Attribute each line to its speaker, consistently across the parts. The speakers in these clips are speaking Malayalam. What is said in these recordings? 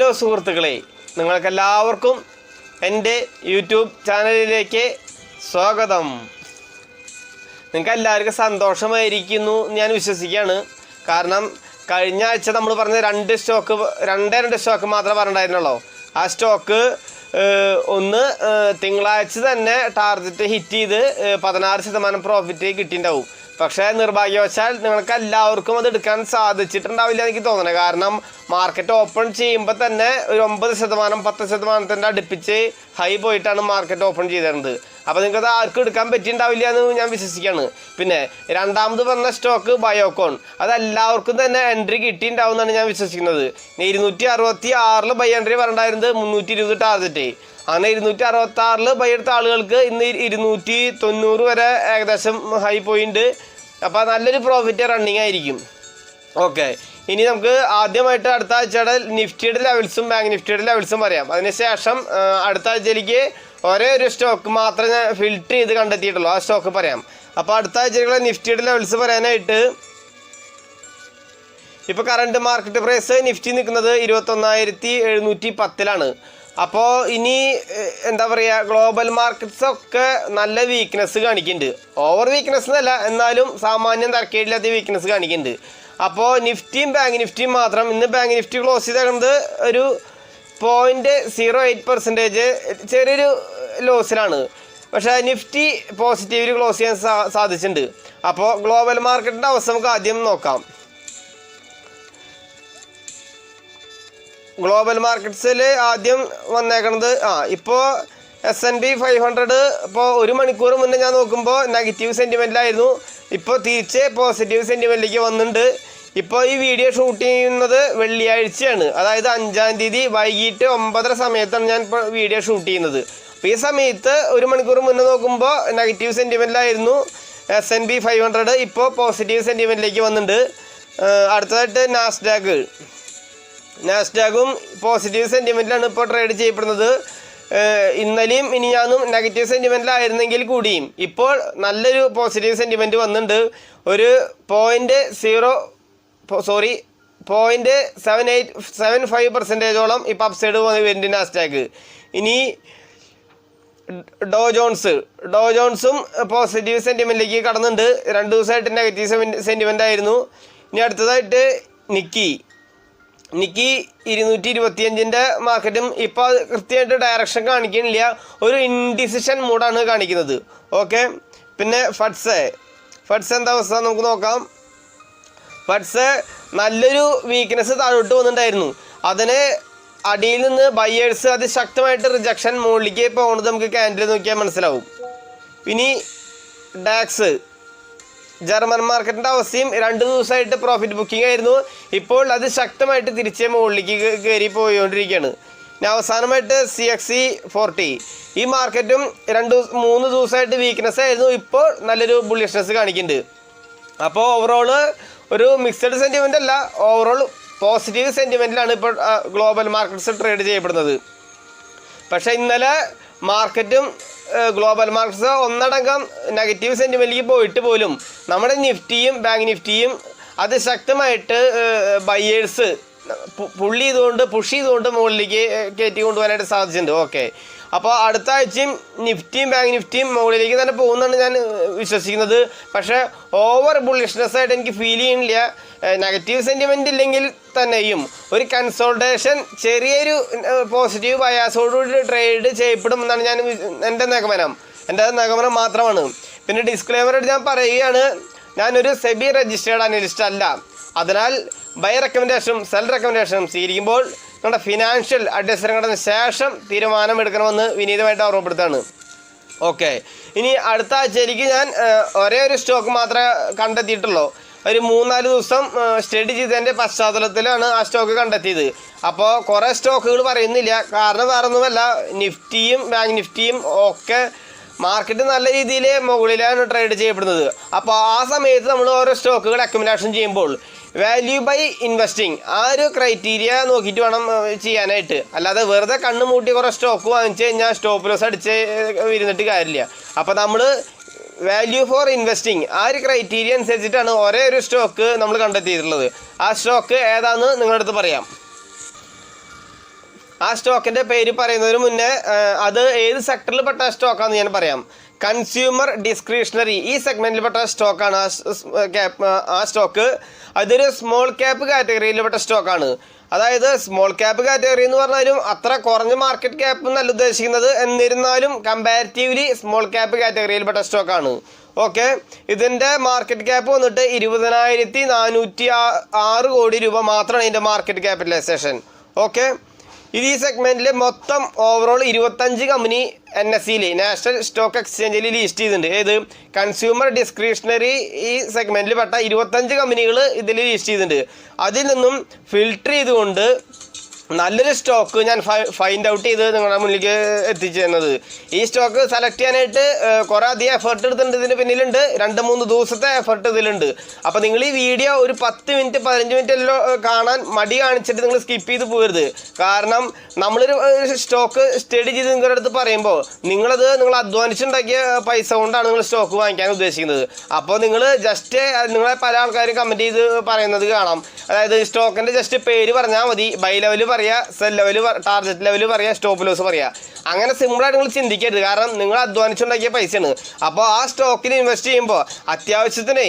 Speaker 1: ഹലോ സുഹൃത്തുക്കളെ നിങ്ങൾക്കെല്ലാവർക്കും എന്റെ യൂട്യൂബ് ചാനലിലേക്ക് സ്വാഗതം. നിങ്ങൾക്ക് എല്ലാവർക്കും സന്തോഷമായിരിക്കുന്നു ഞാൻ വിശ്വസിക്കുകയാണ്. കാരണം കഴിഞ്ഞ ആഴ്ച നമ്മൾ പറഞ്ഞ രണ്ട് സ്റ്റോക്ക് രണ്ടേ രണ്ട് സ്റ്റോക്ക് മാത്രമേ പറഞ്ഞിട്ടുണ്ടായിരുന്നുള്ളൂ. ആ സ്റ്റോക്ക് ഒന്ന് തിങ്കളാഴ്ച തന്നെ ടാർഗറ്റ് ഹിറ്റ് ചെയ്ത് പതിനാറ് ശതമാനം പ്രോഫിറ്റ് കിട്ടിയിട്ടുണ്ടാവും. പക്ഷേ നിർഭാഗ്യവശാൽ നിങ്ങൾക്ക് എല്ലാവർക്കും അത് എടുക്കാൻ സാധിച്ചിട്ടുണ്ടാവില്ല എനിക്ക് തോന്നുന്നത് കാരണം മാർക്കറ്റ് ഓപ്പൺ ചെയ്യുമ്പോൾ തന്നെ ഒരു ഒമ്പത് ശതമാനം പത്ത് ശതമാനത്തിന്റെ അടുപ്പിച്ച് ഹൈ പോയിട്ടാണ് മാർക്കറ്റ് ഓപ്പൺ ചെയ്തിരുന്നത്. അപ്പോൾ നിങ്ങൾക്കത് ആർക്കും എടുക്കാൻ പറ്റിയിട്ടുണ്ടാവില്ല എന്ന് ഞാൻ വിശ്വസിക്കുകയാണ്. പിന്നെ രണ്ടാമത് പറഞ്ഞ സ്റ്റോക്ക് ബയോകോൺ അത് എല്ലാവർക്കും തന്നെ എൻട്രി കിട്ടിയിട്ടുണ്ടാവും എന്നാണ് ഞാൻ വിശ്വസിക്കുന്നത്. ഇരുന്നൂറ്റി അറുപത്തി ആറിൽ ബൈ എൻട്രി പറഞ്ഞിട്ടുണ്ടായിരുന്നത് മുന്നൂറ്റി ഇരുപത് ടാർഗറ്റ് അങ്ങനെ ഇരുന്നൂറ്റി അറുപത്തി ആറിൽ ബൈ എടുത്ത ആളുകൾക്ക് ഇന്ന് ഇരുന്നൂറ്റി തൊണ്ണൂറ് വരെ ഏകദേശം ഹൈ പോയിന്റ് അപ്പോൾ നല്ലൊരു പ്രോഫിറ്റ് റണ്ണിങ് ആയിരിക്കും. ഓക്കെ ഇനി നമുക്ക് ആദ്യമായിട്ട് അടുത്ത ആഴ്ചയുടെ നിഫ്റ്റിയുടെ ലെവൽസും ബാങ്ക് നിഫ്റ്റിയുടെ ലെവൽസും പറയാം. അതിനുശേഷം അടുത്ത ആഴ്ചയിലേക്ക് ഒരേ ഒരു സ്റ്റോക്ക് മാത്രമേ ഞാൻ ഫിൽറ്റർ ചെയ്ത് കണ്ടെത്തിയിട്ടുള്ളൂ. ആ സ്റ്റോക്ക് പറയാം. അപ്പോൾ അടുത്ത ആഴ്ചയിലുള്ള നിഫ്റ്റിയുടെ ലെവൽസ് പറയാനായിട്ട് ഇപ്പോൾ കറണ്ട് മാർക്കറ്റ് പ്രൈസ് നിഫ്റ്റി നിൽക്കുന്നത് ഇരുപത്തൊന്നായിരത്തി എഴുന്നൂറ്റി പത്തിലാണ്. അപ്പോൾ ഇനി എന്താ പറയുക ഗ്ലോബൽ മാർക്കറ്റ്സ് ഒക്കെ നല്ല വീക്ക്നെസ് കാണിക്കുന്നുണ്ട് ഓവർ വീക്ക്നെസ് എന്നല്ല എന്നാലും സാമാന്യം തരക്കേടില്ലാത്ത വീക്ക്നെസ് കാണിക്കുന്നുണ്ട് അപ്പോൾ നിഫ്റ്റിയും ബാങ്ക് നിഫ്റ്റിയും മാത്രം ഇന്ന് ബാങ്ക് നിഫ്റ്റി ക്ലോസ് ചെയ്തേക്കുന്നത് ഒരു പോയിന്റ് സീറോ എയ്റ്റ് പെർസെന്റേജ് ചെറിയൊരു ലോസിലാണ് പക്ഷേ നിഫ്റ്റി പോസിറ്റീവിൽ ക്ലോസ് ചെയ്യാൻ സാധിച്ചിട്ടുണ്ട് അപ്പോൾ ഗ്ലോബൽ മാർക്കറ്റിന്റെ അവസ്ഥ നമുക്ക് ആദ്യം നോക്കാം. ഗ്ലോബൽ മാർക്കറ്റ്സിൽ ആദ്യം വന്നേക്കണത് ആ ഇപ്പോൾ S N B five hundred ഇപ്പോൾ ഒരു മണിക്കൂർ മുന്നേ ഞാൻ നോക്കുമ്പോൾ നെഗറ്റീവ് സെന്റിമെന്റിലായിരുന്നു ഇപ്പോൾ തിരിച്ച് പോസിറ്റീവ് സെന്റിമെന്റിലേക്ക് വന്നിട്ടുണ്ട് ഇപ്പോൾ ഈ വീഡിയോ ഷൂട്ട് ചെയ്യുന്നത് വെള്ളിയാഴ്ചയാണ്. അതായത് അഞ്ചാം തീയതി വൈകിട്ട് ഒമ്പതര സമയത്താണ് ഞാൻ ഇപ്പോൾ വീഡിയോ ഷൂട്ട് ചെയ്യുന്നത്. അപ്പോൾ ഈ സമയത്ത് ഒരു മണിക്കൂർ മുന്നേ നോക്കുമ്പോൾ negative സെന്റിമെന്റിലായിരുന്നു S N B five hundred ഇപ്പോൾ പോസിറ്റീവ് സെന്റിമെന്റിലേക്ക് വന്നിട്ടുണ്ട് അടുത്തതായിട്ട് നാസ്ഡാക്ക് നാസ്ഡാഗും പോസിറ്റീവ് സെന്റിമെന്റിലാണ് ഇപ്പോൾ ട്രേഡ് ചെയ്യപ്പെടുന്നത്. ഇന്നലെയും ഇനിയാന്നും നെഗറ്റീവ് സെന്റിമെന്റിലായിരുന്നെങ്കിൽ കൂടിയും. ഇപ്പോൾ നല്ലൊരു പോസിറ്റീവ് സെന്റിമെന്റ് വന്നിട്ടുണ്ട്. ഒരു point zero sorry point seven eight seven five പെർസെന്റേജോളം ഇപ്പോൾ അപ്സൈഡ് വരുന്നുണ്ട് നാസ്റ്റാഗ് ഇനി ഡോ ജോൺസ് ഡോ ജോൺസും പോസിറ്റീവ് സെന്റിമെന്റിലേക്ക് കടന്നുണ്ട് രണ്ട് ദിവസമായിട്ട് നെഗറ്റീവ് സെന്റിമെന്റ് ആയിരുന്നു. ഇനി അടുത്തതായിട്ട് നിക്കി നിക്കി ഇരുന്നൂറ്റി ഇരുപത്തിയഞ്ചിന്റെ മാർക്കറ്റും ഇപ്പോൾ കൃത്യമായിട്ട് ഡയറക്ഷൻ കാണിക്കുന്നില്ല ഒരു ഇൻഡിസിഷൻ മൂഡാണ് കാണിക്കുന്നത്. ഓക്കെ പിന്നെ ഫഡ്സ്. ഫഡ്സ് എന്താ അവസ്ഥ? നമുക്ക് നോക്കാം. ഫഡ്സ് നല്ലൊരു വീക്ക്നെസ് താഴോട്ട് വന്നിട്ടുണ്ടായിരുന്നു. അതിന് അടിയിൽ നിന്ന് ബയ്യേഴ്സ് അതിശക്തമായിട്ട് റിജക്ഷൻ മുകളിലേക്ക് പോകുന്നത് നമുക്ക് ക്യാൻഡിൽ നോക്കിയാൽ മനസ്സിലാവും. ഇനി ഡാക്സ് ജർമ്മൻ മാർക്കറ്റിന്റെ അവസ്ഥയും രണ്ട് ദിവസമായിട്ട് പ്രോഫിറ്റ് ബുക്കിംഗ് ആയിരുന്നു. ഇപ്പോൾ അത് ശക്തമായിട്ട് തിരിച്ച് മുകളിലേക്ക് കയറി പോയിക്കൊണ്ടിരിക്കുകയാണ് പിന്നെ അവസാനമായിട്ട് സി എക്സ് സി ഫോർട്ടി ഈ മാർക്കറ്റും രണ്ട് മൂന്ന് ദിവസമായിട്ട് വീക്ക്നെസ് ആയിരുന്നു. ഇപ്പോൾ നല്ലൊരു ബുള്ളിഷ്നെസ് കാണിക്കുന്നുണ്ട്. അപ്പോൾ ഓവറോൾ ഒരു മിക്സഡ് സെന്റിമെന്റ് അല്ല ഓവറോൾ പോസിറ്റീവ് സെന്റിമെന്റിലാണ് ഇപ്പോൾ ഗ്ലോബൽ മാർക്കറ്റ്സ് ട്രേഡ് ചെയ്യപ്പെടുന്നത്. പക്ഷേ ഇന്നലെ മാർക്കറ്റും ഗ്ലോബൽ മാർക്കറ്റ്സ് ഒന്നടങ്കം നെഗറ്റീവ് സെന്റിമെന്റിലേക്ക് പോയിട്ട് പോലും നമ്മുടെ നിഫ്റ്റിയും ബാങ്ക് നിഫ്റ്റിയും അതിശക്തമായിട്ട് ബയേഴ്സ് പുള്ളി ചെയ്തുകൊണ്ട് പുഷ് ചെയ്തുകൊണ്ട് മുകളിലേക്ക് കയറ്റി കൊണ്ടുപോകാനായിട്ട് സാധിച്ചിട്ടുണ്ട്. ഓക്കെ. അപ്പോൾ അടുത്ത ആഴ്ചയും നിഫ്റ്റിയും ബാങ്ക് നിഫ്റ്റിയും മുകളിലേക്ക് തന്നെ പോകുമെന്നാണ് ഞാൻ വിശ്വസിക്കുന്നത്. പക്ഷേ ഓവർ ബുള്ളിഷ്നെസ് ആയിട്ട് എനിക്ക് ഫീൽ ചെയ്യുന്നില്ല. നെഗറ്റീവ് സെന്റിമെന്റ് ഇല്ലെങ്കിൽ തന്നെയും. ഒരു കൺസോൾട്ടേഷൻ ചെറിയൊരു പോസിറ്റീവ് ബയാസോടുകൂടി ട്രേഡ് ചെയ്യപ്പെടും എന്നാണ് ഞാൻ എന്റെ നിഗമനം. എന്റെ നിഗമനം മാത്രമാണ്. പിന്നെ ഡിസ്ക്ലെയിമർ ഞാൻ പറയുകയാണ്. ഞാനൊരു സെബി രജിസ്റ്റേർഡ് അനലിസ്റ്റ് അല്ല. അതിനാൽ ബൈ റെക്കമെൻഡേഷനും സെൽ റെക്കമെൻഡേഷനും സ്വീകരിക്കുമ്പോൾ നിങ്ങളുടെ ഫിനാൻഷ്യൽ അഡ്വൈസറുടെ ശേഷം തീരുമാനമെടുക്കണമെന്ന് വിനീതമായിട്ട് ഓർമ്മപ്പെടുത്താണ് ഓക്കെ ഇനി അടുത്ത ആഴ്ചയിലേക്ക് ഞാൻ ഒരേ ഒരു സ്റ്റോക്ക് മാത്രമേ കണ്ടെത്തിയിട്ടുള്ളൂ. ഒരു മൂന്നാൽ ദിവസം സ്റ്റഡി ചെയ്തതിന്റെ പശ്ചാത്തലത്തിലാണ് ആ സ്റ്റോക്ക് കണ്ടെത്തിയത്. അപ്പോൾ കുറേ സ്റ്റോക്കുകൾ പറയുന്നില്ല. കാരണം വേറെ ഒന്നുമല്ല നിഫ്റ്റിയും ബാങ്ക് നിഫ്റ്റിയും ഒക്കെ മാർക്കറ്റ് നല്ല രീതിയിൽ മുകളിലാണ് ട്രേഡ് ചെയ്യപ്പെടുന്നത്. അപ്പോൾ ആ സമയത്ത് നമ്മൾ ഓരോ സ്റ്റോക്കുകൾ അക്യുമുലേഷൻ ചെയ്യുമ്പോൾ വാല്യൂ ബൈ ഇൻവെസ്റ്റിംഗ് ആ ഒരു ക്രൈറ്റീരിയ നോക്കിയിട്ട് വേണം ചെയ്യാനായിട്ട്. അല്ലാതെ വെറുതെ കണ്ണ് മൂട്ടി കുറേ സ്റ്റോക്ക് വാങ്ങിച്ച് കഴിഞ്ഞാൽ സ്റ്റോപ്പ് ലോസ് അടിച്ച് ഇരുന്നിട്ട് കാര്യമില്ല. അപ്പോൾ നമ്മൾ വാല്യൂ ഫോർ ഇൻവെസ്റ്റിംഗ് ആ ഒരു ക്രൈറ്റീരിയ അനുസരിച്ചിട്ടാണ് ഒരേ ഒരു സ്റ്റോക്ക് നമ്മൾ കണ്ടെത്തിയിട്ടുള്ളത്. ആ സ്റ്റോക്ക് ഏതാണെന്ന് നിങ്ങളുടെ അടുത്ത് പറയാം. ആ സ്റ്റോക്കിന്റെ പേര് പറയുന്നതിന് മുന്നേ അത് ഏത് സെക്ടറിൽ പെട്ട സ്റ്റോക്കാണെന്ന് ഞാൻ പറയാം. കൺസ്യൂമർ ഡിസ്ക്രിഷണറി ഈ സെഗ്മെന്റിൽ പെട്ട സ്റ്റോക്കാണ് ആ സ്റ്റോക്ക് അതൊരു സ്മോൾ ക്യാപ്പ് കാറ്റഗറിയിൽ പെട്ട സ്റ്റോക്കാണ് അതായത് സ്മോൾ ക്യാപ്പ് കാറ്റഗറി എന്ന് പറഞ്ഞാലും അത്ര കുറഞ്ഞ മാർക്കറ്റ് ക്യാപ്പ് എന്നല്ല ഉദ്ദേശിക്കുന്നത്. എന്നിരുന്നാലും കമ്പാരിറ്റീവ്ലി സ്മോൾ ക്യാപ്പ് കാറ്റഗറിയിൽ പെട്ട സ്റ്റോക്കാണ് ഓക്കെ ഇതിന്റെ മാർക്കറ്റ് ക്യാപ്പ് വന്നിട്ട് ഇരുപതിനായിരത്തി നാനൂറ്റി ആറ് കോടി രൂപ മാത്രമാണ് ഇതിന്റെ മാർക്കറ്റ് ക്യാപിറ്റലൈസേഷൻ ഓക്കെ ഇത് ഈ സെഗ്മെന്റിൽ മൊത്തം ഓവറോൾ ഇരുപത്തഞ്ച് കമ്പനി എൻ എസ് സിയിൽ നാഷണൽ സ്റ്റോക്ക് എക്സ്ചേഞ്ചിൽ ലിസ്റ്റ് ചെയ്തിട്ടുണ്ട്. ഏത്? കൺസ്യൂമർ ഡിസ്ക്രിഷണറി ഈ സെഗ്മെന്റിൽ പെട്ട ഇരുപത്തഞ്ച് കമ്പനികൾ ഇതിൽ ലിസ്റ്റ് ചെയ്തിട്ടുണ്ട്. അതിൽ നിന്നും ഫിൽട്ടർ ചെയ്തുകൊണ്ട് നല്ലൊരു സ്റ്റോക്ക് ഞാൻ ഫൈൻഡ് ഔട്ട് ചെയ്ത് നിങ്ങളുടെ മുന്നിലേക്ക് എത്തിച്ചു തന്നത് ഈ സ്റ്റോക്ക് സെലക്ട് ചെയ്യാനായിട്ട് കുറേ അധികം എഫേർട്ട് എടുത്തിട്ടുണ്ട് ഇതിന് പിന്നിലുണ്ട്. രണ്ട് മൂന്ന് ദിവസത്തെ എഫേർട്ട് ഇതിലുണ്ട്. അപ്പോൾ നിങ്ങൾ ഈ വീഡിയോ ഒരു പത്ത് മിനിറ്റ് പതിനഞ്ച് മിനിറ്റ് എല്ലാം കാണാൻ മടി കാണിച്ചിട്ട് നിങ്ങൾ സ്കിപ്പ് ചെയ്ത് പോകരുത്. കാരണം നമ്മളൊരു സ്റ്റോക്ക് സ്റ്റഡി ചെയ്ത് നിങ്ങളുടെ അടുത്ത് പറയുമ്പോൾ നിങ്ങളത് നിങ്ങൾ അധ്വാനിച്ചുണ്ടാക്കിയ പൈസ കൊണ്ടാണ് നിങ്ങൾ സ്റ്റോക്ക് വാങ്ങിക്കാൻ ഉദ്ദേശിക്കുന്നത്. അപ്പോൾ നിങ്ങൾ ജസ്റ്റ് നിങ്ങളെ പല ആൾക്കാരും കമന്റ് ചെയ്ത് പറയുന്നത് കാണാം. അതായത് സ്റ്റോക്കിന്റെ ജസ്റ്റ് പേര് പറഞ്ഞാൽ മതി. ബൈ ലെവൽ പറയുക സെൽ ലെവൽ ടാർഗറ്റ് ലെവൽ പറയുക സ്റ്റോപ്പ് ലോസ് പറയുക അങ്ങനെ സിമ്പിളായിട്ട് നിങ്ങൾ ചിന്തിക്കരുത്. കാരണം നിങ്ങൾ അധ്വാനിച്ചുണ്ടാക്കിയ പൈസയാണ്. അപ്പോൾ ആ സ്റ്റോക്കിൽ ഇൻവെസ്റ്റ് ചെയ്യുമ്പോൾ അത്യാവശ്യത്തിന്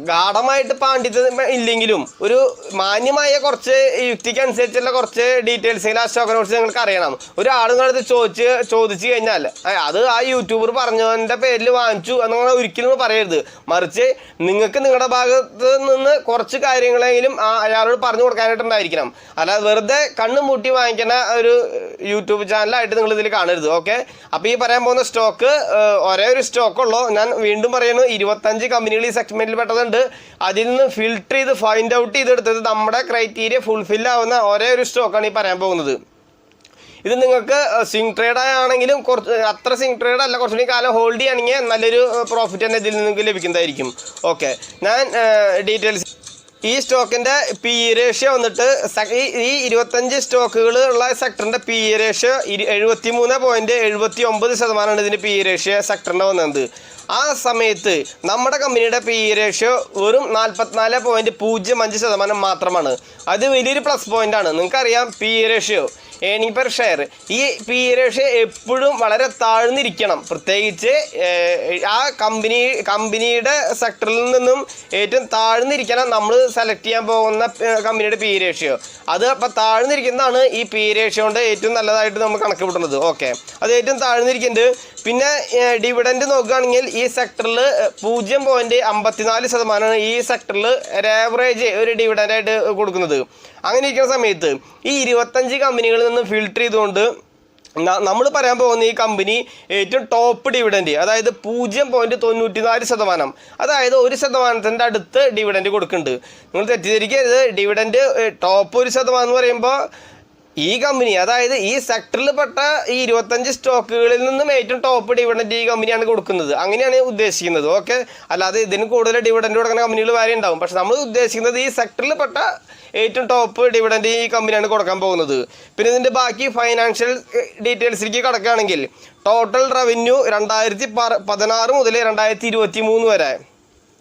Speaker 1: ഗാഠമായിട്ട് പാണ്ഡിത്യം ഇല്ലെങ്കിലും ഒരു മാന്യമായ കുറച്ച് യുക്തിക്ക് അനുസരിച്ചുള്ള കുറച്ച് ഡീറ്റെയിൽസ് അശോകനെ കുറിച്ച് നിങ്ങൾക്ക് അറിയണം. ഒരാൾ ചോദിച്ച് ചോദിച്ചു കഴിഞ്ഞാൽ അത് ആ യൂട്യൂബർ പറഞ്ഞതിന്റെ പേരിൽ വാങ്ങിച്ചു എന്നങ്ങനെ ഒരിക്കലും പറയരുത്. മറിച്ച് നിങ്ങൾക്ക് നിങ്ങളുടെ ഭാഗത്ത് നിന്ന് കുറച്ച് കാര്യങ്ങളെങ്കിലും ആ അയാളോട് പറഞ്ഞു കൊടുക്കാനായിട്ടുണ്ടായിരിക്കണം. അല്ലാതെ വെറുതെ കണ്ണും മൂട്ടി വാങ്ങിക്കുന്ന ഒരു യൂട്യൂബ് ചാനലായിട്ട് നിങ്ങൾ ഇതിൽ കാണരുത് ഓക്കെ അപ്പോൾ ഈ പറയാൻ പോകുന്ന സ്റ്റോക്ക് ഒരേ ഒരു സ്റ്റോക്കുള്ളൂ ഞാൻ വീണ്ടും പറയുന്നു ഇരുപത്തഞ്ച് കമ്പനികൾ ഈ സെഗ്മെന്റിൽ പെട്ടതുണ്ട് അതിൽ നിന്ന് ഫിൽട്ടർ ചെയ്ത് ഫൈൻഡ് ഔട്ട് ചെയ്തെടുത്തത് നമ്മുടെ ക്രൈറ്റീരിയ ഫുൾഫിൽ ആവുന്ന ഒരേ ഒരു സ്റ്റോക്കാണ് ഈ പറയാൻ പോകുന്നത്. ഇത് നിങ്ങൾക്ക് സിങ് ട്രേഡ് ആണെങ്കിലും കുറച്ച് അത്ര സിങ് ട്രേഡ് അല്ല കുറച്ചുകൂടി കാലം ഹോൾഡ് ചെയ്യുകയാണെങ്കിൽ നല്ലൊരു പ്രോഫിറ്റ് തന്നെ ഇതിൽ നിങ്ങൾക്ക് ലഭിക്കുന്നതായിരിക്കും. ഓക്കെ ഞാൻ ഡീറ്റെയിൽസ് ഈ സ്റ്റോക്കിന്റെ പി ഇ റേഷ്യോ വന്നിട്ട് ഈ ഇരുപത്തഞ്ച് സ്റ്റോക്കുകൾ ഉള്ള സെക്ടറിന്റെ പി ഇ റേഷ്യോ എഴുപത്തി മൂന്ന് പോയിന്റ് എഴുപത്തി ഒമ്പത് ശതമാനമാണ് ഇതിന്റെ പി ഇ റേഷ്യോ സെക്ടറിന്റെ വന്നത്. ആ സമയത്ത് നമ്മുടെ കമ്പനിയുടെ പി ഇ റേഷ്യോ വെറും നാൽപ്പത്തിനാല് പോയിന്റ് പൂജ്യം അഞ്ച് ശതമാനം മാത്രമാണ്. അത് വലിയൊരു പ്ലസ് പോയിന്റ് ആണ്. നിങ്ങൾക്കറിയാം P E ratio earning per share ഈ പി ഇ റേഷ്യോ എപ്പോഴും വളരെ താഴ്ന്നിരിക്കണം. പ്രത്യേകിച്ച് ആ കമ്പനി കമ്പനിയുടെ സെക്ടറിൽ നിന്നും ഏറ്റവും താഴ്ന്നിരിക്കണം നമ്മൾ സെലക്ട് ചെയ്യാൻ പോകുന്ന കമ്പനിയുടെ പി ഇ റേഷ്യോ അത് അപ്പോൾ താഴ്ന്നിരിക്കുന്നതാണ് ഈ പി ഇ റേഷ്യോ കൊണ്ട് ഏറ്റവും നല്ലതായിട്ട് നമ്മൾ കണക്ക് കൂട്ടുന്നത്. ഓക്കെ അത് ഏറ്റവും താഴ്ന്നിരിക്കുന്നുണ്ട് പിന്നെ ഡിവിഡന്റ് നോക്കുകയാണെങ്കിൽ ഈ സെക്ടറിൽ പൂജ്യം പോയിന്റ് അമ്പത്തിനാല് ശതമാനമാണ് ഈ സെക്ടറിൽ ഒരു ആവറേജ് ഒരു ഡിവിഡന്റായിട്ട് കൊടുക്കുന്നത്. അങ്ങനെ ഇരിക്കുന്ന സമയത്ത് ഈ ഇരുപത്തഞ്ച് കമ്പനികളിൽ നിന്ന് ഫിൽട്ടർ ചെയ്തുകൊണ്ട് നമ്മൾ പറയാൻ പോകുന്ന ഈ കമ്പനി ഏറ്റവും ടോപ്പ് ഡിവിഡന്റ് അതായത് പൂജ്യം പോയിന്റ് തൊണ്ണൂറ്റി നാല് ശതമാനം. അതായത് ഒരു ശതമാനത്തിന്റെ അടുത്ത് ഡിവിഡന്റ് കൊടുക്കുന്നുണ്ട്. നിങ്ങൾ തെറ്റിദ്ധരിക്കരുത്. ഡിവിഡന്റ് ടോപ്പ് ഒരു ശതമാനം എന്ന് പറയുമ്പോൾ ഈ കമ്പനി അതായത് ഈ സെക്ടറിൽ പെട്ട ഈ ഇരുപത്തഞ്ച് സ്റ്റോക്കുകളിൽ നിന്നും ഏറ്റവും ടോപ്പ് ഡിവിഡന്റ് ഈ കമ്പനിയാണ് കൊടുക്കുന്നത്. അങ്ങനെയാണ് ഉദ്ദേശിക്കുന്നത്. ഓക്കെ അല്ലാതെ ഇതിന് കൂടുതൽ ഡിവിഡന്റ് കൊടുക്കുന്ന കമ്പനികൾ വരെ ഉണ്ടാവും. പക്ഷെ നമ്മൾ ഉദ്ദേശിക്കുന്നത് ഈ സെക്ടറിൽ പെട്ട ഏറ്റവും ടോപ്പ് ഡിവിഡന്റ് ഈ കമ്പനിയാണ് കൊടുക്കാൻ പോകുന്നത്. പിന്നെ ഇതിന്റെ ബാക്കി ഫൈനാൻഷ്യൽ ഡീറ്റെയിൽസിലേക്ക് കിടക്കുകയാണെങ്കിൽ ടോട്ടൽ റവന്യൂ രണ്ടായിരത്തി പതിനാറ് മുതൽ രണ്ടായിരത്തി ഇരുപത്തി മൂന്ന് വരെ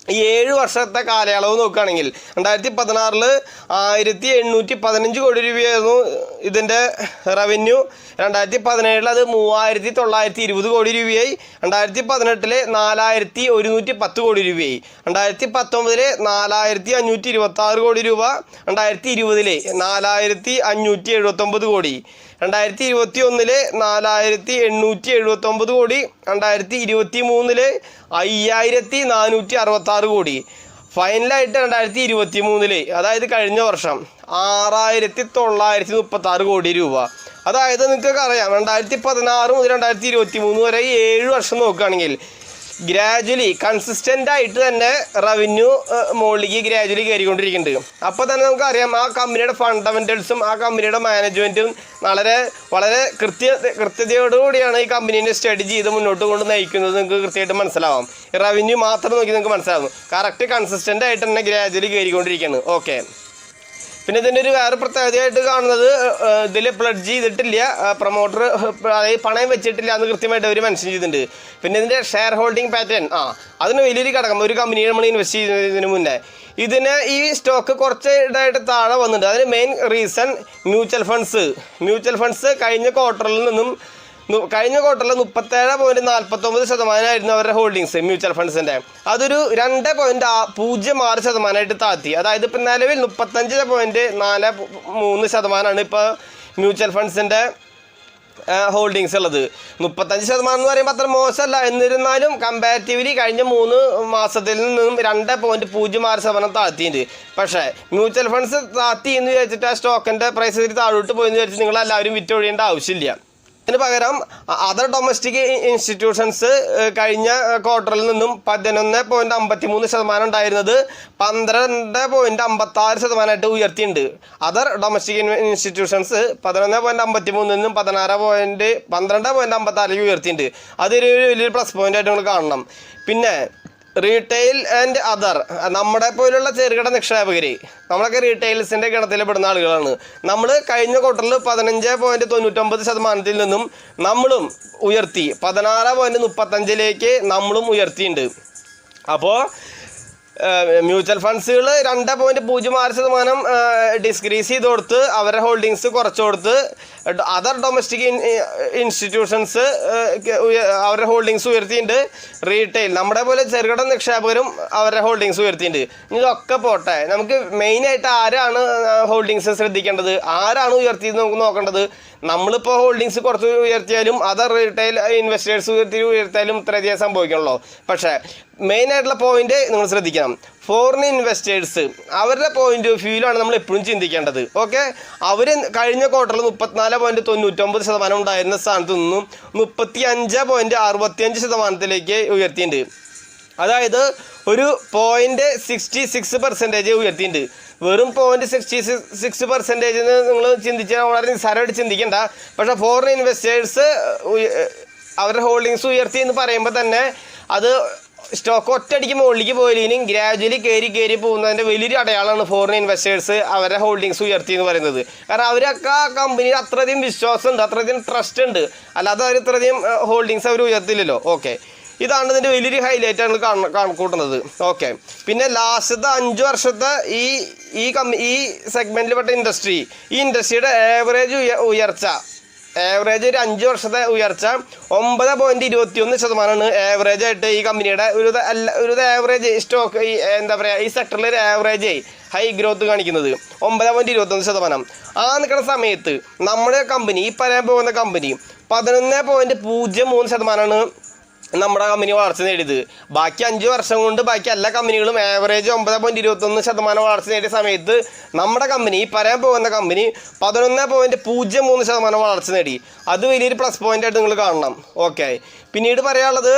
Speaker 1: ഈ ഏഴ് വർഷത്തെ കാലയളവ് നോക്കുകയാണെങ്കിൽ രണ്ടായിരത്തി പതിനാറിൽ ആയിരത്തി എണ്ണൂറ്റി പതിനഞ്ച് കോടി രൂപയായിരുന്നു ഇതിന്റെ റവന്യൂ രണ്ടായിരത്തി പതിനേഴിൽ അത് മൂവായിരത്തി തൊള്ളായിരത്തി ഇരുപത് കോടി രൂപയായി. രണ്ടായിരത്തി പതിനെട്ടിൽ നാലായിരത്തി ഒരുന്നൂറ്റി പത്ത് കോടി രൂപയായി. രണ്ടായിരത്തി പത്തൊമ്പതിൽ നാലായിരത്തി അഞ്ഞൂറ്റി ഇരുപത്തി ആറ് കോടി രൂപ. രണ്ടായിരത്തി ഇരുപതിൽ നാലായിരത്തി അഞ്ഞൂറ്റി എഴുപത്തൊമ്പത് കോടി. രണ്ടായിരത്തി ഇരുപത്തി ഒന്നിൽ നാലായിരത്തി എണ്ണൂറ്റി എഴുപത്തി ഒമ്പത് കോടി രണ്ടായിരത്തി ഇരുപത്തി മൂന്നിൽ അയ്യായിരത്തി നാനൂറ്റി അറുപത്തി ആറ് കോടി. ഫൈനലായിട്ട് രണ്ടായിരത്തി ഇരുപത്തി മൂന്നിൽ അതായത് കഴിഞ്ഞ വർഷം ആറായിരത്തി തൊള്ളായിരത്തി മുപ്പത്തി ആറ് കോടി രൂപ. അതായത് നിങ്ങൾക്ക് അറിയാം രണ്ടായിരത്തി പതിനാറ് മുതൽ രണ്ടായിരത്തി ഇരുപത്തി മൂന്ന് വരെ ഏഴ് വർഷം നോക്കുകയാണെങ്കിൽ ഗ്രാജുവലി കൺസിസ്റ്റന്റ് ആയിട്ട് തന്നെ റവന്യൂ മുകളിലേക്ക് ഗ്രാജുവലി കയറിക്കൊണ്ടിരിക്കുന്നുണ്ട്. അപ്പോൾ തന്നെ നമുക്കറിയാം ആ കമ്പനിയുടെ ഫണ്ടമെന്റൽസും ആ കമ്പനിയുടെ മാനേജ്മെന്റും വളരെ വളരെ കൃത്യ കൃത്യതയോടുകൂടിയാണ് ഈ കമ്പനീനെ സ്റ്റഡി ചെയ്ത് മുന്നോട്ട് കൊണ്ട് നയിക്കുന്നത് നിങ്ങൾക്ക് കൃത്യമായിട്ട് മനസ്സിലാവാം. റവന്യൂ മാത്രം നോക്കി നിങ്ങൾക്ക് മനസ്സിലാവും. കറക്റ്റ് കൺസിസ്റ്റന്റ് ആയിട്ട് തന്നെ ഗ്രാജുവലി കയറിക്കൊണ്ടിരിക്കുകയാണ്. ഓക്കെ പിന്നെ ഇതിന്റെ ഒരു വേറെ പ്രത്യേകതയായിട്ട് കാണുന്നത് ഇതിൽ പ്ലഡ്ജ് ചെയ്തിട്ടില്ല. പ്രൊമോട്ടർ അതായത് പണയം വെച്ചിട്ടില്ല എന്ന് കൃത്യമായിട്ട് അവർ മെൻഷൻ ചെയ്തിട്ടുണ്ട്. പിന്നെ ഇതിന്റെ ഷെയർ ഹോൾഡിംഗ് പാറ്റേൺ ആ അതിന് വലിയൊരു ഘടകം. ഒരു കമ്പനിയിൽ നമ്മൾ ഇൻവെസ്റ്റ് ചെയ്യുന്നതിന് മുന്നേ. ഇതിന് ഈ സ്റ്റോക്ക് കുറച്ച് ഇതായിട്ട് താഴെ വന്നിട്ടുണ്ട്. അതിന് main reason mutual funds mutual funds കഴിഞ്ഞ ക്വാർട്ടറിൽ നിന്നും കഴിഞ്ഞ ക്വാർട്ടറിൽ മുപ്പത്തേഴ് പോയിന്റ് നാൽപ്പത്തൊമ്പത് ശതമാനമായിരുന്നു അവരുടെ ഹോൾഡിങ്സ് മ്യൂച്വൽ ഫണ്ട്സിന്റെ അതൊരു രണ്ട് പോയിന്റ് പൂജ്യം ആറ് ശതമാനമായിട്ട് താത്തി അതായത് ഇപ്പം നിലവിൽ മുപ്പത്തഞ്ച് പോയിന്റ് നാല് മൂന്ന് ശതമാനമാണ് ഇപ്പോൾ മ്യൂച്വൽ ഫണ്ട്സിന്റെ ഹോൾഡിങ്സ് ഉള്ളത്. മുപ്പത്തഞ്ച് ശതമാനം എന്ന് പറയുമ്പോൾ അത്ര മോശമല്ല. എന്നിരുന്നാലും കമ്പാരിറ്റീവ്ലി കഴിഞ്ഞ മൂന്ന് മാസത്തിൽ നിന്നും രണ്ട് പോയിന്റ് പൂജ്യം ആറ് ശതമാനം താഴ്ത്തിയിട്ടുണ്ട്. പക്ഷേ മ്യൂച്വൽ ഫണ്ട്സ് താത്തി എന്ന് വിചാരിച്ചിട്ട് ആ സ്റ്റോക്കിന്റെ പ്രൈസ് താഴോട്ട് പോയെന്ന് വിചാരിച്ച് നിങ്ങൾ എല്ലാവരും വിറ്റൊഴിയേണ്ട ആവശ്യമില്ല. ഇതിന് പകരം അതർ ഡൊമസ്റ്റിക് ഇൻസ്റ്റിറ്റ്യൂഷൻസ് കഴിഞ്ഞ ക്വാർട്ടറിൽ നിന്നും പതിനൊന്ന് പോയിന്റ് അമ്പത്തി മൂന്ന് ശതമാനം ഉണ്ടായിരുന്നത് പന്ത്രണ്ട് പോയിന്റ് അമ്പത്താറ് ശതമാനമായിട്ട് ഉയർത്തിയിട്ടുണ്ട്. അതർ ഡൊമസ്റ്റിക് ഇൻസ്റ്റിറ്റ്യൂഷൻസ് പതിനൊന്ന് പോയിന്റ് അമ്പത്തി മൂന്നിൽ നിന്നും പതിനാറ് പോയിന്റ് പന്ത്രണ്ട് പോയിന്റ് അമ്പത്താറിലേക്ക് ഉയർത്തിയിട്ടുണ്ട്. അതൊരു വലിയൊരു പ്ലസ് പോയിന്റ് ആയിട്ട് നമ്മൾ കാണണം. പിന്നെ റീറ്റെയിൽ ആൻഡ് അതർ നമ്മുടെ പോലുള്ള ചെറുകിട നിക്ഷേപകർ നമ്മളൊക്കെ റീറ്റെയിൽസിന്റെ ഗണത്തിൽ പെടുന്ന ആളുകളാണ്. നമ്മൾ കഴിഞ്ഞ ക്വാർട്ടറിൽ പതിനഞ്ച് പോയിന്റ് തൊണ്ണൂറ്റൊമ്പത് ശതമാനത്തിൽ നിന്നും നമ്മളും ഉയർത്തി. പതിനാറ് പോയിന്റ് മുപ്പത്തഞ്ചിലേക്ക് നമ്മളും ഉയർത്തിയിട്ടുണ്ട് അപ്പോൾ മ്യൂച്വൽ ഫണ്ട്സുകൾ രണ്ട് പോയിന്റ് പൂജ്യം ആറ് ശതമാനം ഡിസ്ക്രീസ് ചെയ്ത് കൊടുത്ത് അവരുടെ ഹോൾഡിങ്സ് കുറച്ച് കൊടുത്ത് അതർ ഡൊമസ്റ്റിക് ഇൻസ്റ്റിറ്റ്യൂഷൻസ് അവരുടെ ഹോൾഡിങ്സ് ഉയർത്തിയിട്ടുണ്ട്. റീറ്റെയിൽ നമ്മുടെ പോലെ ചെറുകിട നിക്ഷേപകരും അവരുടെ ഹോൾഡിങ്സ് ഉയർത്തിയിട്ടുണ്ട്. ഇതൊക്കെ പോട്ടെ. നമുക്ക് മെയിനായിട്ട് ആരാണ് ഹോൾഡിങ്സ് ശ്രദ്ധിക്കേണ്ടത്? ആരാണ് ഉയർത്തിയത് നമുക്ക് നോക്കേണ്ടത്? നമ്മളിപ്പോൾ ഹോൾഡിങ്സ് കുറച്ച് ഉയർത്തിയാലും അതർ റീറ്റെയിൽ ഇൻവെസ്റ്റേഴ്സ് ഉയർത്തി ഉയർത്തിയാലും ഇത്രയധികം സംഭവിക്കണല്ലോ. പക്ഷേ മെയിനായിട്ടുള്ള പോയിന്റ് നിങ്ങൾ ശ്രദ്ധിക്കണം. ഫോറിൻ ഇൻവെസ്റ്റേഴ്സ് അവരുടെ പോയിന്റ് ഓഫ് വ്യൂവിലാണ് നമ്മൾ എപ്പോഴും ചിന്തിക്കേണ്ടത്. ഓക്കെ അവർ കഴിഞ്ഞ ക്വാർട്ടറിൽ മുപ്പത്തിനാല് പോയിന്റ് തൊണ്ണൂറ്റൊമ്പത് ശതമാനം ഉണ്ടായിരുന്ന സ്ഥാനത്ത് നിന്നും മുപ്പത്തി അഞ്ച് പോയിന്റ് അറുപത്തിയഞ്ച് ശതമാനത്തിലേക്ക് ഉയർത്തിയിട്ടുണ്ട്. അതായത് ഒരു പോയിന്റ് സിക്സ്റ്റി സിക്സ് പെർസെന്റേജ് ഉയർത്തിയിട്ടുണ്ട്. വെറും പോയിന്റ് സിക്സ്റ്റി സിക്സ് പെർസെന്റേജ് നിങ്ങൾ ചിന്തിച്ചാൽ വളരെ നിസ്സാരമായിട്ട് ചിന്തിക്കേണ്ട. പക്ഷേ ഫോറിൻ ഇൻവെസ്റ്റേഴ്സ് അവരുടെ ഹോൾഡിങ്സ് ഉയർത്തി എന്ന് പറയുമ്പോൾ തന്നെ അത് സ്റ്റോക്ക് ഒറ്റയടിക്ക് മുകളിലേക്ക് പോയില്ലെങ്കിലും ഗ്രാജുവലി കയറി കയറി പോകുന്നതിന്റെ വലിയൊരു അടയാളമാണ് ഫോറിൻ ഇൻവെസ്റ്റേഴ്സ് അവരുടെ ഹോൾഡിങ്സ് ഉയർത്തി എന്ന് പറയുന്നത്. കാരണം അവരൊക്കെ ആ കമ്പനിയിൽ അത്രയധികം വിശ്വാസമുണ്ട് അത്രയധികം ട്രസ്റ്റ് ഉണ്ട്. അല്ലാതെ അവർ ഇത്രയധികം ഹോൾഡിങ്സ് അവർ ഉയർത്തില്ലല്ലോ ഓക്കെ ഇതാണ് ഇതിന്റെ വലിയൊരു ഹൈലൈറ്റ് ആണ് കാണ കണക്കൂട്ടുന്നത്. ഓക്കെ പിന്നെ ലാസ്റ്റത്തെ അഞ്ച് വർഷത്തെ ഈ ഈ കമ്പനി ഈ സെഗ്മെന്റിൽ പെട്ട ഇൻഡസ്ട്രി ഈ ഇൻഡസ്ട്രിയുടെ ഏവറേജ് ഉയർച്ച. ആവറേജ് ഒരു അഞ്ച് വർഷത്തെ ഉയർച്ച. ഒമ്പത് പോയിന്റ് ഇരുപത്തി ഒന്ന് ശതമാനമാണ് ആവറേജ് ആയിട്ട് ഈ കമ്പനിയുടെ ഒരു അല്ല ഒരു ആവറേജ് സ്റ്റോക്ക് ഈ എന്താ പറയുക ഈ സെക്ടറിൽ ഒരു ആവറേജ് ഹൈ ഗ്രോത്ത് കാണിക്കുന്നത്. ഒമ്പത് പോയിന്റ് ഇരുപത്തൊന്ന് ശതമാനം. ആ നിൽക്കുന്ന സമയത്ത് നമ്മുടെ കമ്പനി ഈ പറയാൻ പോകുന്ന കമ്പനി പതിനൊന്ന് പോയിന്റ് പൂജ്യം മൂന്ന് ശതമാനമാണ് നമ്മുടെ കമ്പനി വളർച്ച നേടിയത്. ബാക്കി അഞ്ച് വർഷം കൊണ്ട് ബാക്കി എല്ലാ കമ്പനികളും ആവറേജ് ഒമ്പത് പോയിന്റ് ഇരുപത്തൊന്ന് ശതമാനം വളർച്ച നേടിയ സമയത്ത് നമ്മുടെ കമ്പനി പറയാൻ പോകുന്ന കമ്പനി പതിനൊന്ന് പോയിന്റ് പൂജ്യം മൂന്ന് ശതമാനം വളർച്ച നേടി. അത് വലിയൊരു പ്ലസ് പോയിന്റ് ആയിട്ട് നിങ്ങൾ കാണണം. ഓക്കെ പിന്നീട് പറയാനുള്ളത്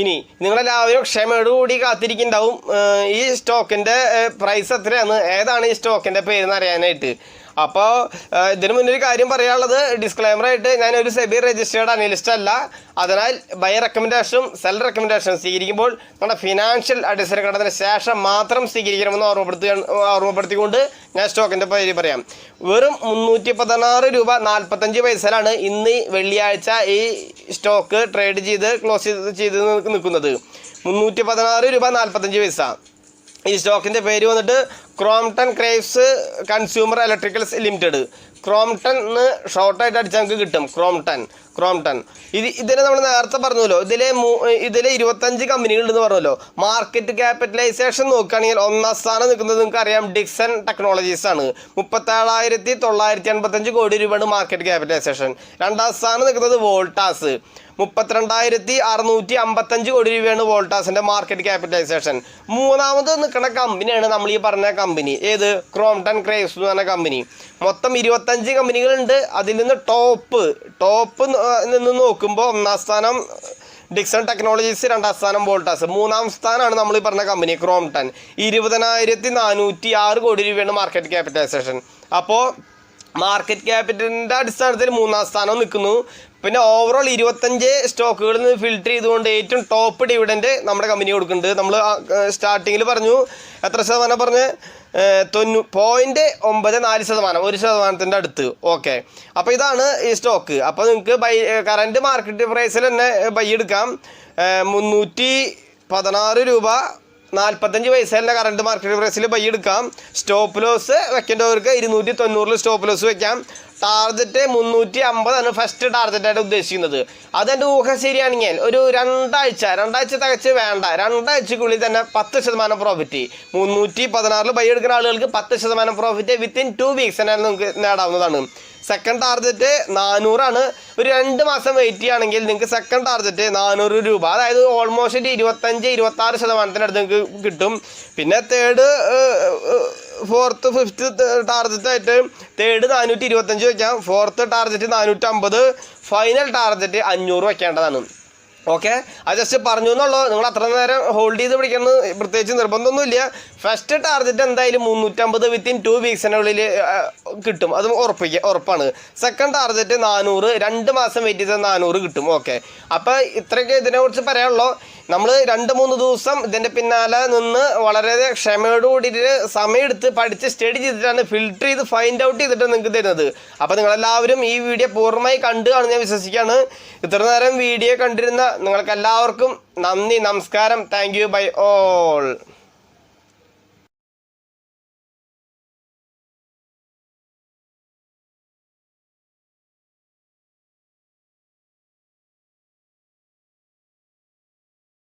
Speaker 1: ഇനി നിങ്ങളെല്ലാവരും ക്ഷമയോടുകൂടി കാത്തിരിക്കുന്നുണ്ടാവും. ഈ സ്റ്റോക്കിന്റെ പ്രൈസ് എത്രയാണ്? ഏതാണ് ഈ സ്റ്റോക്കിന്റെ പേരെന്ന് അറിയാനായിട്ട്. അപ്പോൾ ഇതിനു മുന്നൊരു കാര്യം പറയാനുള്ളത് ഡിസ്ക്ലൈമറായിട്ട് ഞാനൊരു സെബി രജിസ്റ്റേർഡ് അനലിസ്റ്റ് അല്ല. അതിനാൽ ബൈ റെക്കമെൻഡേഷനും സെൽ റെക്കമെൻഡേഷനും സ്വീകരിക്കുമ്പോൾ നമ്മുടെ ഫിനാൻഷ്യൽ അടിസ്ഥാന കണ്ടതിന് ശേഷം മാത്രം സ്വീകരിക്കണമെന്ന് ഓർമ്മപ്പെടുത്തുക ഓർമ്മപ്പെടുത്തിക്കൊണ്ട് ഞാൻ സ്റ്റോക്കിന്റെ പേര് പറയാം. വെറും മുന്നൂറ്റി പതിനാറ് രൂപ നാൽപ്പത്തഞ്ച് പൈസയിലാണ് ഇന്ന് വെള്ളിയാഴ്ച ഈ സ്റ്റോക്ക് ട്രേഡ് ചെയ്ത് ക്ലോസ് ചെയ്ത് ചെയ്ത് നിൽക്കുന്നത്. മുന്നൂറ്റി പതിനാറ് രൂപ നാൽപ്പത്തഞ്ച് പൈസ. ഈ സ്റ്റോക്കിന്റെ പേര് വന്നിട്ട് Crompton Greaves consumer electricals limited. Crompton എന്ന് ഷോർട്ടായിട്ട് അടിച്ചാൽ നമുക്ക് കിട്ടും. ക്രോംടൺ ക്രോംടൺ ഇത് ഇതിനെ നമ്മൾ നേരത്തെ പറഞ്ഞല്ലോ. ഇതിലെ ഇതിലെ ഇരുപത്തഞ്ച് കമ്പനികളുണ്ടെന്ന് പറഞ്ഞല്ലോ. മാർക്കറ്റ് ക്യാപിറ്റലൈസേഷൻ നോക്കുകയാണെങ്കിൽ ഒന്നാം സ്ഥാനം നിൽക്കുന്നത് നിങ്ങൾക്ക് അറിയാം ഡിക്സൺ ടെക്നോളജീസ് ആണ്. മുപ്പത്തേഴായിരത്തി തൊള്ളായിരത്തി എൺപത്തഞ്ച് കോടി രൂപയാണ് മാർക്കറ്റ് ക്യാപിറ്റലൈസേഷൻ രണ്ടാം സ്ഥാനം നിൽക്കുന്നത് വോൾട്ടാസ് മുപ്പത്തിരണ്ടായിരത്തി അറുന്നൂറ്റി അമ്പത്തഞ്ച് കോടി രൂപയാണ് വോൾട്ടാസിന്റെ മാർക്കറ്റ് ക്യാപിറ്റലൈസേഷൻ മൂന്നാമത് നിൽക്കുന്ന കമ്പനിയാണ് നമ്മൾ ഈ പറഞ്ഞ കമ്പനി. ഏത്? ക്രോംടൺ ക്രേവ്സ് എന്ന് പറഞ്ഞ കമ്പനി. മൊത്തം ഇരുപത്തഞ്ച് കമ്പനികളുണ്ട്. അതിൽ നിന്ന് ടോപ്പ് ടോപ്പ് നിന്ന് നോക്കുമ്പോൾ ഒന്നാം സ്ഥാനം ഡിക്സൺ ടെക്നോളജീസ് രണ്ടാം സ്ഥാനം വോൾട്ടാസ്. മൂന്നാം സ്ഥാനമാണ് നമ്മൾ ഈ പറഞ്ഞ കമ്പനി ക്രോംടൺ ഇരുപതിനായിരത്തി നാനൂറ്റി ആറ് കോടി രൂപയാണ് മാർക്കറ്റ് ക്യാപിറ്റലൈസേഷൻ അപ്പോൾ മാർക്കറ്റ് ക്യാപിറ്റലിന്റെ അടിസ്ഥാനത്തിൽ മൂന്നാം സ്ഥാനം നിൽക്കുന്നു പിന്നെ ഓവറോൾ ഇരുപത്തഞ്ച് സ്റ്റോക്കുകളിൽ നിന്ന് ഫിൽറ്റർ ചെയ്തുകൊണ്ട് ഏറ്റവും ടോപ്പ് ഡിവിഡൻഡ് നമ്മുടെ കമ്പനി കൊടുക്കുന്നുണ്ട്. നമ്മൾ സ്റ്റാർട്ടിങ്ങിൽ പറഞ്ഞു എത്ര ശതമാനം പറഞ്ഞ്? തൊണ്ണൂ പോയിന്റ് ഒമ്പത് നാല് ശതമാനം ഒരു ശതമാനത്തിന്റെ അടുത്ത്. ഓക്കെ അപ്പോൾ ഇതാണ് ഈ സ്റ്റോക്ക് അപ്പോൾ നിങ്ങൾക്ക് ബൈ കറന്റ് മാർക്കറ്റ് പ്രൈസിൽ തന്നെ ബൈ എടുക്കാം. മുന്നൂറ്റി പതിനാറ് രൂപ നാൽപ്പത്തഞ്ച് പൈസേന്റെ കറണ്ട് മാർക്കറ്റ് പ്രൈസിൽ ബൈ എടുക്കാം. സ്റ്റോപ്പ് ലോസ് വെക്കേണ്ടവർക്ക് ഇരുന്നൂറ്റി തൊണ്ണൂറിൽ സ്റ്റോപ്പ് ലോസ് വെക്കാം. ടാർജറ്റ് മുന്നൂറ്റി അമ്പതാണ് ഫസ്റ്റ് ടാർജറ്റായിട്ട് ഉദ്ദേശിക്കുന്നത്. അതെന്റെ ഊഹം ശരിയാണെങ്കിൽ ഒരു രണ്ടാഴ്ച രണ്ടാഴ്ച തികച്ച് വേണ്ട. രണ്ടാഴ്ചക്കുള്ളിൽ തന്നെ പത്ത് ശതമാനം പ്രോഫിറ്റ് മുന്നൂറ്റി പതിനാറിൽ ബൈ എടുക്കുന്ന ആളുകൾക്ക് പത്ത് ശതമാനം പ്രോഫിറ്റ് വിത്തിൻ ടു വീക്സ് തന്നെ നിങ്ങൾക്ക് നേടാവുന്നതാണ്. Second target നാനൂറാണ്. ഒരു രണ്ട് മാസം വെയിറ്റ് ചെയ്യുകയാണെങ്കിൽ നിങ്ങൾക്ക് സെക്കൻഡ് ടാർജറ്റ് നാനൂറ് രൂപ അതായത് ഓൾമോസ്റ്റ് ഇരുപത്തഞ്ച് ഇരുപത്താറ് ശതമാനത്തിനടുത്ത് നിങ്ങൾക്ക് കിട്ടും. പിന്നെ തേർഡ് ഫോർത്ത് ഫിഫ്ത്ത് ടാർജറ്റ് ആയിട്ട് തേർഡ് നാനൂറ്റി ഇരുപത്തഞ്ച് വയ്ക്കാം ഫോർത്ത് ടാർജറ്റ് നാനൂറ്റമ്പത്. ഫൈനൽ ടാർജറ്റ് അഞ്ഞൂറ് വയ്ക്കേണ്ടതാണ് ഓക്കെ അത് ജസ്റ്റ് പറഞ്ഞു എന്നുള്ളൂ. നിങ്ങൾ അത്ര നേരം ഹോൾഡ് ചെയ്ത് പിടിക്കണം പ്രത്യേകിച്ച് നിർബന്ധമൊന്നുമില്ല. ഫസ്റ്റ് ടാർജറ്റ് എന്തായാലും മുന്നൂറ്റമ്പത് വിത്തിൻ ടു വീക്സിനുള്ളിൽ കിട്ടും. അത് ഉറപ്പിക്കുക ഉറപ്പാണ്. സെക്കൻഡ് ടാർജറ്റ് നാനൂറ്. രണ്ട് മാസം വെയിറ്റ് ചെയ്താൽ നാനൂറ് കിട്ടും. ഓക്കെ അപ്പോൾ ഇത്രയൊക്കെ ഇതിനെക്കുറിച്ച് പറയാനുള്ളൂ. നമ്മൾ രണ്ട് മൂന്ന് ദിവസം ഇതിന്റെ പിന്നാലെ നിന്ന് വളരെ ക്ഷമയോടുകൂടി സമയമെടുത്ത് പഠിച്ച് സ്റ്റഡി ചെയ്തിട്ടാണ് ഫിൽട്ടർ ചെയ്ത് ഫൈൻഡ് ഔട്ട് ചെയ്തിട്ട് നിങ്ങൾക്ക് തരുന്നത്. അപ്പോൾ നിങ്ങളെല്ലാവരും ഈ വീഡിയോ പൂർണമായി കണ്ടു കാണുന്ന ഞാൻ വിശ്വസിക്കുകയാണ്. ഇത്ര നേരം വീഡിയോ കണ്ടിരുന്ന നിങ്ങൾക്കെല്ലാവർക്കും നന്ദി നമസ്കാരം. Thank you by all